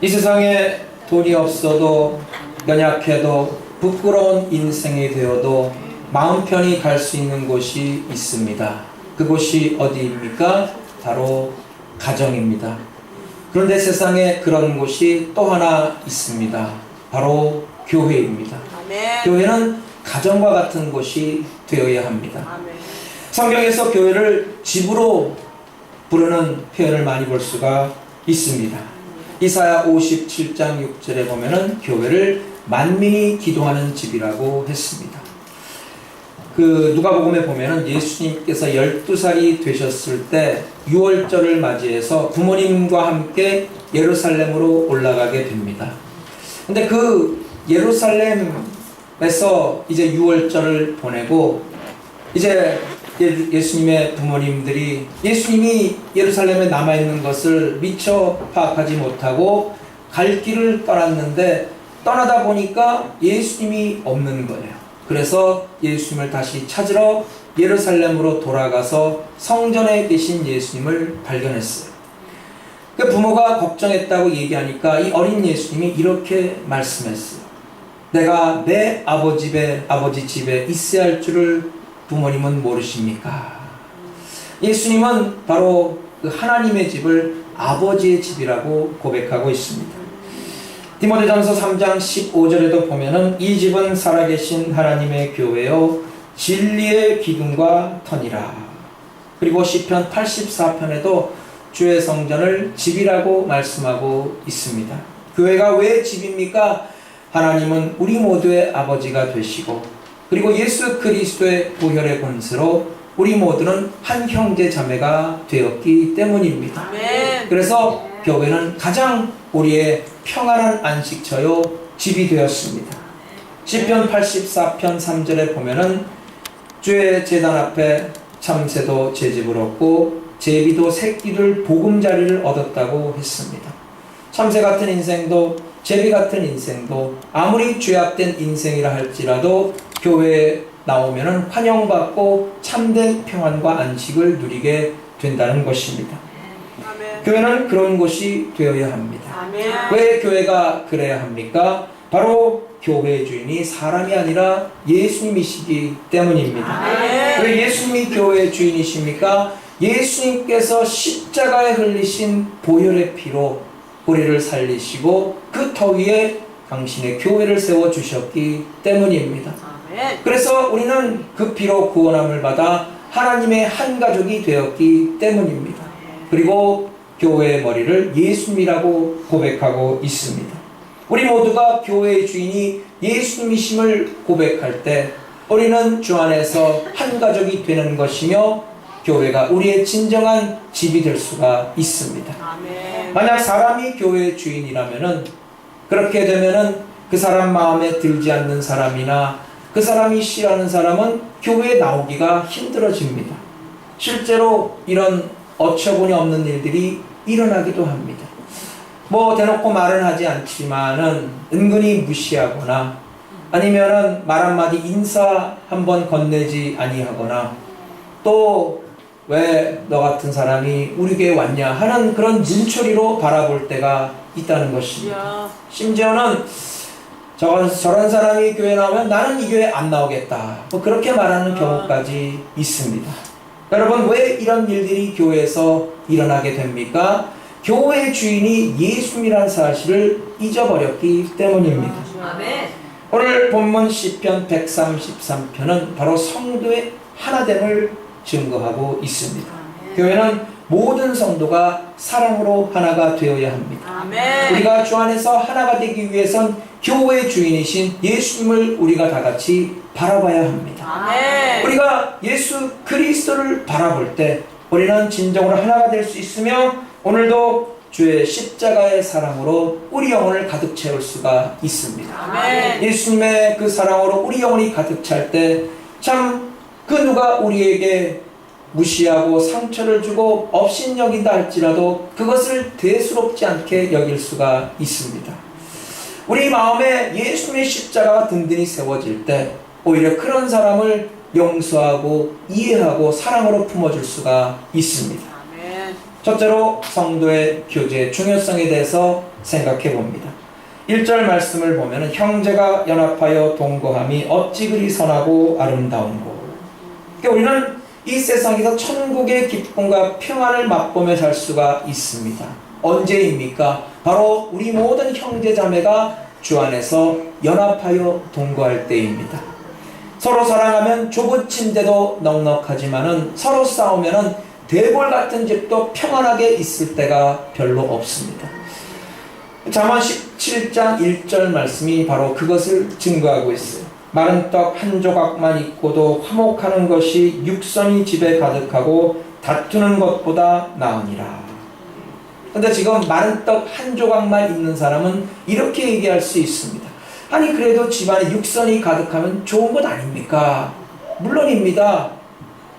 이 세상에 돈이 없어도 연약해도 부끄러운 인생이 되어도 마음 편히 갈 수 있는 곳이 있습니다. 그곳이 어디입니까? 바로 가정입니다. 그런데 세상에 그런 곳이 또 하나 있습니다. 바로 교회입니다. 아멘. 교회는 가정과 같은 곳이 되어야 합니다. 아멘. 성경에서 교회를 집으로 부르는 표현을 많이 볼 수가 있습니다. 이사야 57장 6절에 보면은 교회를 만민이 기도하는 집이라고 했습니다. 그 누가복음에 보면은 예수님께서 12살이 되셨을 때 6월절을 맞이해서 부모님과 함께 예루살렘으로 올라가게 됩니다. 근데 그 예루살렘에서 이제 6월절을 보내고 이제 예- 예수님의 부모님들이 예수님이 예루살렘에 남아있는 것을 미처 파악하지 못하고 갈 길을 떠났는데 떠나다 보니까 예수님이 없는 거예요. 그래서 예수님을 다시 찾으러 예루살렘으로 돌아가서 성전에 계신 예수님을 발견했어요. 그 부모가 걱정했다고 얘기하니까 이 어린 예수님이 이렇게 말씀했어요. 내가 내 아버지 집에 아버지 집에 있어야 할 줄을 부모님은 모르십니까? 예수님은 바로 그 하나님의 집을 아버지의 집이라고 고백하고 있습니다. 디모데전서 3장 15절에도 보면은 이 집은 살아계신 하나님의 교회요 진리의 기둥과 터니라. 그리고 시편 84편에도 주의 성전을 집이라고 말씀하고 있습니다. 교회가 왜 집입니까? 하나님은 우리 모두의 아버지가 되시고 그리고 예수 그리스도의 보혈의 권세로 우리 모두는 한 형제 자매가 되었기 때문입니다. 아멘. 그래서 교회는 가장 우리의 평안한 안식처요 집이 되었습니다. 시편 84편 3절에 보면은 주의 제단 앞에 참새도 제 집을 얻고 제비도 새끼를 보금자리를 얻었다고 했습니다. 참새 같은 인생도 제비 같은 인생도 아무리 죄악된 인생이라 할지라도 교회에 나오면은 환영받고 참된 평안과 안식을 누리게 된다는 것입니다. 아멘. 교회는 그런 곳이 되어야 합니다. 아멘. 왜 교회가 그래야 합니까? 바로 교회의 주인이 사람이 아니라 예수님이시기 때문입니다. 아멘. 왜 예수님이 교회의 주인이십니까? 예수님께서 십자가에 흘리신 보혈의 피로 우리를 살리시고 그 터 위에 당신의 교회를 세워 주셨기 때문입니다. 그래서 우리는 그 피로 구원함을 받아 하나님의 한 가족이 되었기 때문입니다. 그리고 교회의 머리를 예수님이라고 고백하고 있습니다. 우리 모두가 교회의 주인이 예수님이심을 고백할 때 우리는 주 안에서 한 가족이 되는 것이며 교회가 우리의 진정한 집이 될 수가 있습니다. 만약 사람이 교회의 주인이라면은 그렇게 되면은 그 사람 마음에 들지 않는 사람이나 그 사람이 싫어하는 사람은 교회에 나오기가 힘들어집니다. 실제로 이런 어처구니 없는 일들이 일어나기도 합니다. 뭐 대놓고 말은 하지 않지만은 은근히 무시하거나 아니면은 말 한마디 인사 한번 건네지 아니하거나 또 왜 너 같은 사람이 우리 교회 왔냐 하는 그런 눈초리로 바라볼 때가 있다는 것입니다. 야. 심지어는 저런, 저런 사람이 교회 나오면 나는 이 교회 안 나오겠다. 뭐 그렇게 말하는 경우까지 있습니다. 여러분, 왜 이런 일들이 교회에서 일어나게 됩니까? 교회의 주인이 예수님이라는 사실을 잊어버렸기 때문입니다. 오늘 본문 시편 133편은 바로 성도의 하나됨을 증거하고 있습니다. 교회는 모든 성도가 사랑으로 하나가 되어야 합니다. 아멘. 우리가 주 안에서 하나가 되기 위해선 교회의 주인이신 예수님을 우리가 다 같이 바라봐야 합니다. 아멘. 우리가 예수 그리스도를 바라볼 때 우리는 진정으로 하나가 될 수 있으며 오늘도 주의 십자가의 사랑으로 우리 영혼을 가득 채울 수가 있습니다. 아멘. 예수님의 그 사랑으로 우리 영혼이 가득 찰 때 참 그 누가 우리에게 무시하고 상처를 주고 업신여긴다 할지라도 그것을 대수롭지 않게 여길 수가 있습니다. 우리 마음에 예수님의 십자가가 든든히 세워질 때 오히려 그런 사람을 용서하고 이해하고 사랑으로 품어줄 수가 있습니다. 첫째로 성도의 교제의 중요성에 대해서 생각해 봅니다. 1절 말씀을 보면 형제가 연합하여 동거함이 어찌 그리 선하고 아름다운고. 그러니까 우리는 이 세상에서 천국의 기쁨과 평안을 맛보며 살 수가 있습니다. 언제입니까? 바로 우리 모든 형제 자매가 주 안에서 연합하여 동거할 때입니다. 서로 사랑하면 좁은 침대도 넉넉하지만은 서로 싸우면은 대골 같은 집도 평안하게 있을 때가 별로 없습니다. 잠언 17장 1절 말씀이 바로 그것을 증거하고 있어요. 마른 떡 한 조각만 있고도 화목하는 것이 육선이 집에 가득하고 다투는 것보다 나으니라. 근데 지금 마른 떡 한 조각만 있는 사람은 이렇게 얘기할 수 있습니다. 아니 그래도 집안에 육선이 가득하면 좋은 것 아닙니까? 물론입니다.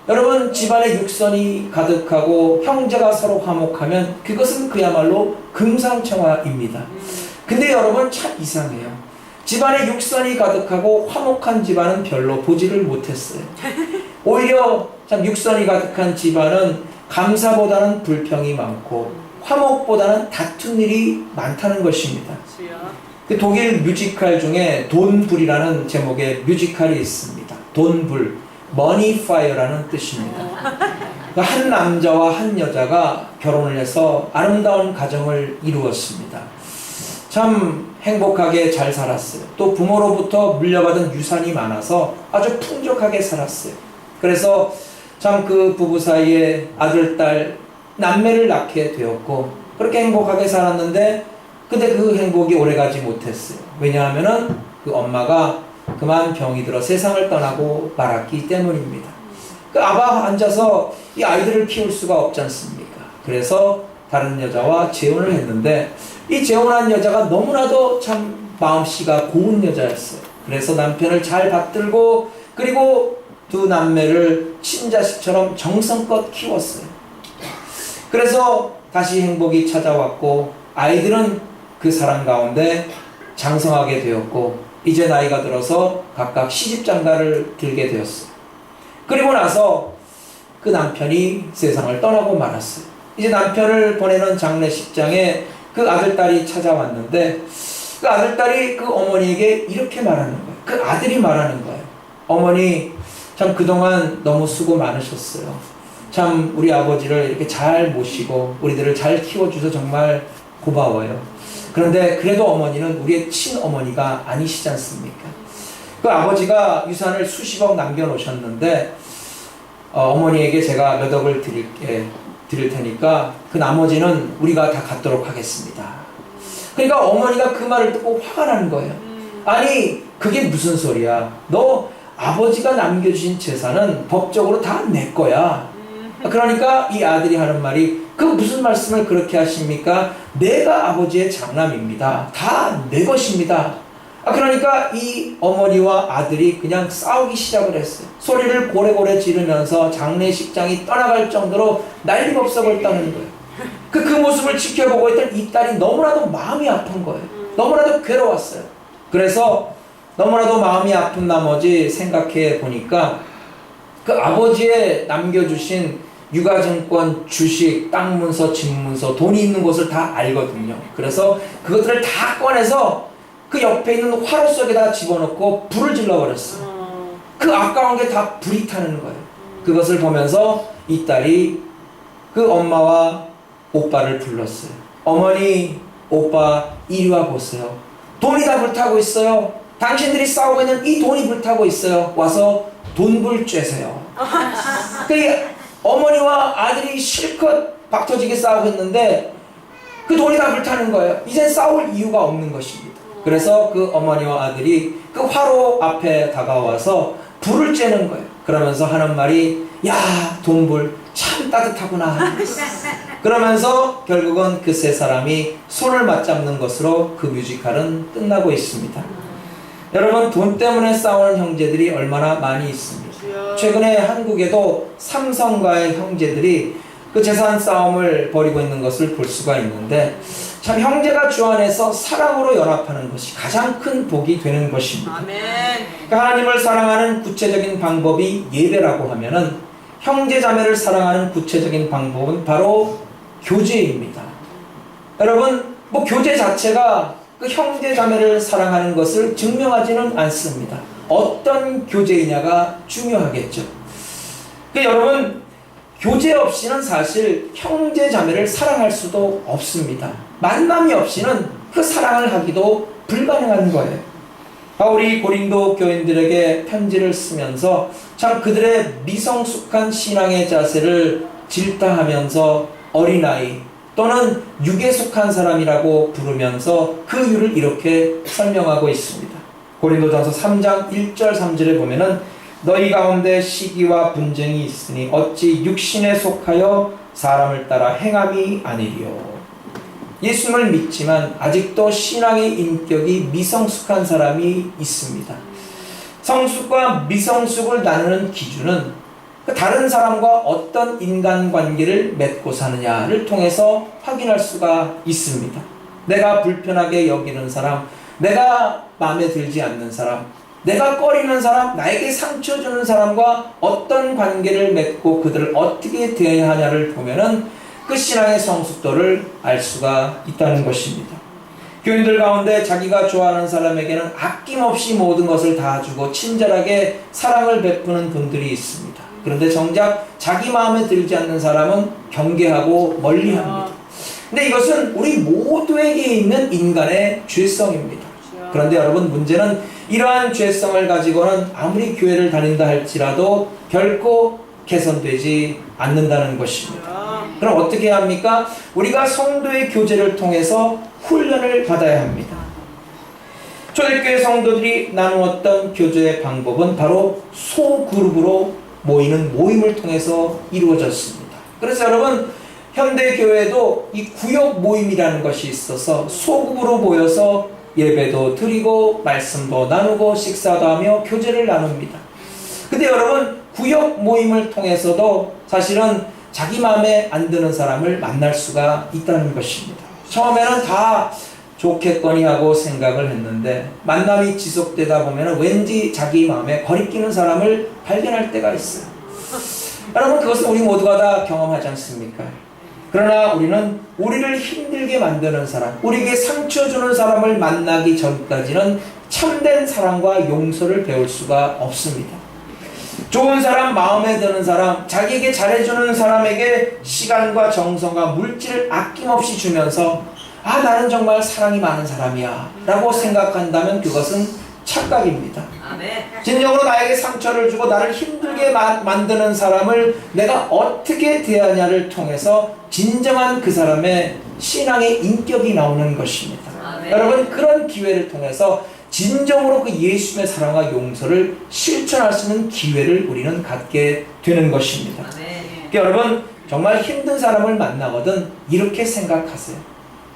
여러분 집안에 육선이 가득하고 형제가 서로 화목하면 그것은 그야말로 금상첨화입니다. 근데 여러분 참 이상해요. 집안에 육선이 가득하고 화목한 집안은 별로 보지를 못했어요. 오히려 참 육선이 가득한 집안은 감사보다는 불평이 많고 화목보다는 다툰 일이 많다는 것입니다. 그 독일 뮤지컬 중에 돈불이라는 제목의 뮤지컬이 있습니다. 돈불, 머니 파이어라는 뜻입니다. 그한 남자와 한 여자가 결혼을 해서 아름다운 가정을 이루었습니다. 참 행복하게 잘 살았어요. 또 부모로부터 물려받은 유산이 많아서 아주 풍족하게 살았어요. 그래서 참 그 부부 사이에 아들, 딸, 남매를 낳게 되었고 그렇게 행복하게 살았는데 근데 그 행복이 오래가지 못했어요. 왜냐하면은 그 엄마가 그만 병이 들어 세상을 떠나고 말았기 때문입니다. 그 아바 앉아서 이 아이들을 키울 수가 없지 않습니까? 그래서 다른 여자와 재혼을 했는데 이 재혼한 여자가 너무나도 참 마음씨가 고운 여자였어요. 그래서 남편을 잘 받들고 그리고 두 남매를 친자식처럼 정성껏 키웠어요. 그래서 다시 행복이 찾아왔고 아이들은 그 사랑 가운데 장성하게 되었고 이제 나이가 들어서 각각 시집장가를 들게 되었어요. 그리고 나서 그 남편이 세상을 떠나고 말았어요. 이제 남편을 보내는 장례식장에 그 아들딸이 찾아왔는데 그 아들딸이 그 어머니에게 이렇게 말하는 거예요. 그 아들이 말하는 거예요. 어머니 참 그동안 너무 수고 많으셨어요. 참 우리 아버지를 이렇게 잘 모시고 우리들을 잘 키워주셔서 정말 고마워요. 그런데 그래도 어머니는 우리의 친어머니가 아니시지 않습니까? 그 아버지가 유산을 수십억 남겨놓으셨는데 어, 어머니에게 제가 몇 억을 드릴게 드릴 테니까 그 나머지는 우리가 다 갖도록 하겠습니다. 그러니까 어머니가 그 말을 듣고 화가 나는 거예요. 아니 그게 무슨 소리야? 너 아버지가 남겨주신 재산은 법적으로 다 내 거야. 그러니까 이 아들이 하는 말이 그 무슨 말씀을 그렇게 하십니까? 내가 아버지의 장남입니다. 다 내 것입니다. 아, 그러니까 이 어머니와 아들이 그냥 싸우기 시작을 했어요. 소리를 고래고래 지르면서 장례식장이 떠나갈 정도로 없어 버렸다는 거예요. 그, 그 모습을 지켜보고 있던 이 딸이 너무나도 마음이 아픈 거예요. 너무나도 괴로웠어요. 그래서 너무나도 마음이 아픈 나머지 생각해 보니까 그 아버지의 남겨주신 유가증권, 주식, 땅 문서, 집 문서, 돈이 있는 곳을 다 알거든요. 그래서 그것들을 다 꺼내서 그 옆에 있는 화로 속에다 집어넣고 불을 질러버렸어요. 어. 그 아까운 게 다 불이 타는 거예요. 그것을 보면서 이 딸이 그 엄마와 오빠를 불렀어요. 어머니, 오빠, 이리 와 보세요. 돈이 다 불타고 있어요. 당신들이 싸우고 있는 이 돈이 불타고 있어요. 와서 돈불 쬐세요. 그 어머니와 아들이 실컷 박터지게 싸우고 있는데 그 돈이 다 불타는 거예요. 이제 싸울 이유가 없는 것입니다. 그래서 그 어머니와 아들이 그 화로 앞에 다가와서 불을 쬐는 거예요. 그러면서 하는 말이 야 돈불 참 따뜻하구나. 그러면서 결국은 그 세 사람이 손을 맞잡는 것으로 그 뮤지컬은 끝나고 있습니다. 여러분 돈 때문에 싸우는 형제들이 얼마나 많이 있습니다. 최근에 한국에도 삼성과의 형제들이 그 재산 싸움을 벌이고 있는 것을 볼 수가 있는데 참 형제가 주 안에서 사랑으로 연합하는 것이 가장 큰 복이 되는 것입니다. 아멘. 그러니까 하나님을 사랑하는 구체적인 방법이 예배라고 하면은 형제 자매를 사랑하는 구체적인 방법은 바로 교제입니다. 여러분, 뭐 교제 자체가 그 형제 자매를 사랑하는 것을 증명하지는 않습니다. 어떤 교제이냐가 중요하겠죠. 그 여러분, 교제 없이는 사실 형제 자매를 사랑할 수도 없습니다. 만남이 없이는 그 사랑을 하기도 불가능한 거예요. 바울이 고린도 교인들에게 편지를 쓰면서 참 그들의 미성숙한 신앙의 자세를 질타하면서 어린아이 또는 육에 속한 사람이라고 부르면서 그 이유를 이렇게 설명하고 있습니다. 고린도전서 3장 1절 3절에 보면은 너희 가운데 시기와 분쟁이 있으니 어찌 육신에 속하여 사람을 따라 행함이 아니리요. 예수님을 믿지만 아직도 신앙의 인격이 미성숙한 사람이 있습니다. 성숙과 미성숙을 나누는 기준은 그 다른 사람과 어떤 인간관계를 맺고 사느냐를 통해서 확인할 수가 있습니다. 내가 불편하게 여기는 사람, 내가 마음에 들지 않는 사람, 내가 꺼리는 사람, 나에게 상처 주는 사람과 어떤 관계를 맺고 그들을 어떻게 대해야 하냐를 보면은 그 신앙의 성숙도를 알 수가 있다는 것입니다. 교인들 가운데 자기가 좋아하는 사람에게는 아낌없이 모든 것을 다 주고 친절하게 사랑을 베푸는 분들이 있습니다. 그런데 정작 자기 마음에 들지 않는 사람은 경계하고 멀리 합니다. 근데 이것은 우리 모두에게 있는 인간의 죄성입니다. 그런데 여러분 문제는 이러한 죄성을 가지고는 아무리 교회를 다닌다 할지라도 결코 개선되지 않는다는 것입니다. 그럼 어떻게 합니까? 우리가 성도의 교제를 통해서 훈련을 받아야 합니다. 초대교회 성도들이 나누었던 교제의 방법은 바로 소그룹으로 모이는 모임을 통해서 이루어졌습니다. 그래서 여러분 현대 교회도 이 구역 모임이라는 것이 있어서 소그룹으로 모여서 예배도 드리고 말씀도 나누고 식사도 하며 교제를 나눕니다. 근데 여러분 구역 모임을 통해서도 사실은 자기 마음에 안 드는 사람을 만날 수가 있다는 것입니다. 처음에는 다 좋겠거니 하고 생각을 했는데 만남이 지속되다 보면 왠지 자기 마음에 거리끼는 사람을 발견할 때가 있어요. 여러분 그것은 우리 모두가 다 경험하지 않습니까? 그러나 우리는 우리를 힘들게 만드는 사람, 우리에게 상처 주는 사람을 만나기 전까지는 참된 사랑과 용서를 배울 수가 없습니다. 좋은 사람, 마음에 드는 사람, 자기에게 잘해주는 사람에게 시간과 정성과 물질을 아낌없이 주면서 아 나는 정말 사랑이 많은 사람이야 라고 생각한다면 그것은 착각입니다. 진정으로 나에게 상처를 주고 나를 힘들게 마- 만드는 사람을 내가 어떻게 대하냐를 통해서 진정한 그 사람의 신앙의 인격이 나오는 것입니다. 여러분 그런 기회를 통해서 진정으로 그 예수님의 사랑과 용서를 실천할 수 있는 기회를 우리는 갖게 되는 것입니다. 아멘. 그러니까 여러분 정말 힘든 사람을 만나거든 이렇게 생각하세요.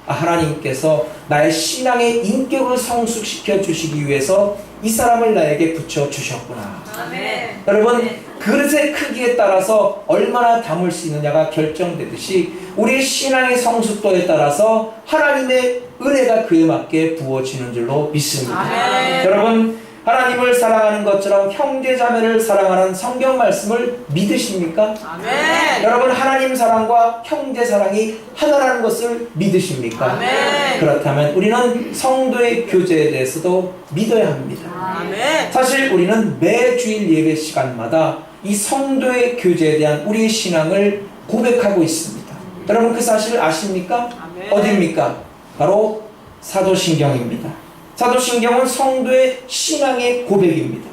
아, 하나님께서 나의 신앙의 인격을 성숙시켜 주시기 위해서 이 사람을 나에게 붙여 주셨구나. 아멘. 여러분 그릇의 크기에 따라서 얼마나 담을 수 있느냐가 결정되듯이 우리의 신앙의 성숙도에 따라서 하나님의 은혜가 그에 맞게 부어지는 줄로 믿습니다. 아멘. 여러분 하나님을 사랑하는 것처럼 형제자매를 사랑하는 성경 말씀을 믿으십니까? 아멘. 여러분 하나님 사랑과 형제 사랑이 하나라는 것을 믿으십니까? 아멘. 그렇다면 우리는 성도의 교제에 대해서도 믿어야 합니다. 아멘. 사실 우리는 매 주일 예배 시간마다 이 성도의 교제에 대한 우리의 신앙을 고백하고 있습니다. 여러분 그 사실을 아십니까? 아멘. 어디입니까? 바로 사도신경입니다. 사도신경은 성도의 신앙의 고백입니다.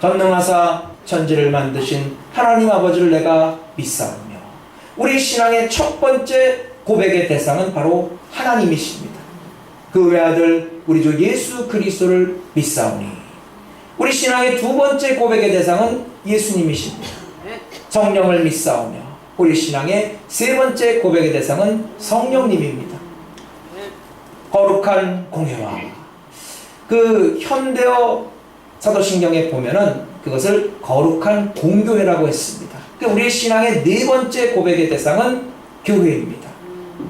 전능하사 천지를 만드신 하나님 아버지를 내가 믿사오며 우리 신앙의 첫 번째 고백의 대상은 바로 하나님이십니다. 그 외아들 우리 주 예수 그리스도를 믿사오니 우리 신앙의 두 번째 고백의 대상은 예수님이십니다. 성령을 믿사오며 우리 신앙의 세 번째 고백의 대상은 성령님입니다. 거룩한 공예와 그 현대어 사도신경에 보면은 그것을 거룩한 공교회라고 했습니다. 그 우리 신앙의 네 번째 고백의 대상은 교회입니다.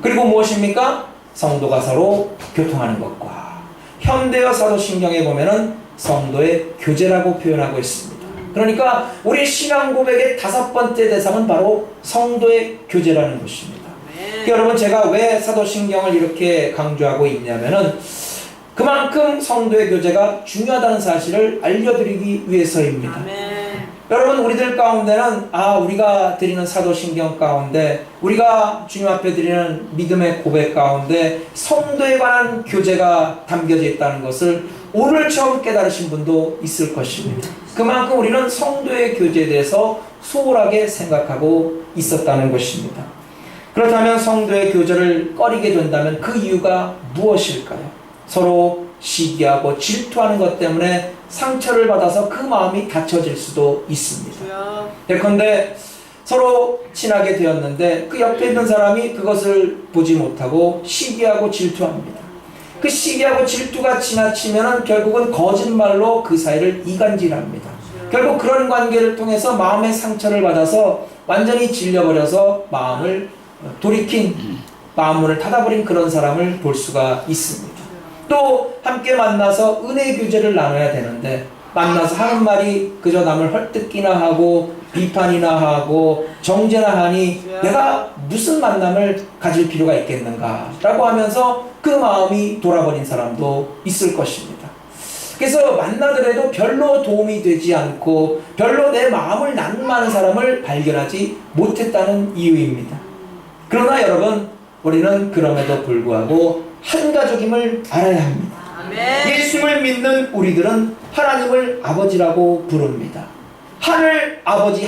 그리고 무엇입니까? 성도가 서로 교통하는 것과 현대어 사도신경에 보면은 성도의 교제라고 표현하고 있습니다. 그러니까 우리 신앙 고백의 다섯 번째 대상은 바로 성도의 교제라는 것입니다. 아멘. 여러분 제가 왜 사도신경을 이렇게 강조하고 있냐면은 그만큼 성도의 교제가 중요하다는 사실을 알려드리기 위해서입니다. 아멘. 여러분 우리들 가운데는 아 우리가 드리는 사도신경 가운데 우리가 주님 앞에 드리는 믿음의 고백 가운데 성도에 관한 교제가 담겨져 있다는 것을 오늘 처음 깨달으신 분도 있을 것입니다. 그만큼 우리는 성도의 교제에 대해서 소홀하게 생각하고 있었다는 것입니다. 그렇다면 성도의 교제를 꺼리게 된다면 그 이유가 무엇일까요? 서로 시기하고 질투하는 것 때문에 상처를 받아서 그 마음이 닫혀질 수도 있습니다. 예컨대 서로 친하게 되었는데 그 옆에 있는 사람이 그것을 보지 못하고 시기하고 질투합니다. 그 시기하고 질투가 지나치면 결국은 거짓말로 그 사이를 이간질합니다. 결국 그런 관계를 통해서 마음의 상처를 받아서 완전히 질려버려서 마음을 돌이킨 마음문을 닫아버린 그런 사람을 볼 수가 있습니다. 또 함께 만나서 은혜 교제를 나눠야 되는데 만나서 하는 말이 그저 남을 헐뜯기나 하고 비판이나 하고 정죄나 하니 내가 무슨 만남을 가질 필요가 있겠는가라고 하면서 그 마음이 돌아버린 사람도 있을 것입니다. 그래서 만나더라도 별로 도움이 되지 않고 별로 내 마음을 나눔하는 사람을 발견하지 못했다는 이유입니다. 그러나 여러분 우리는 그럼에도 불구하고 한 가족임을 알아야 합니다. 예수님을 믿는 우리들은 하나님을 아버지라고 부릅니다. 하늘 아버지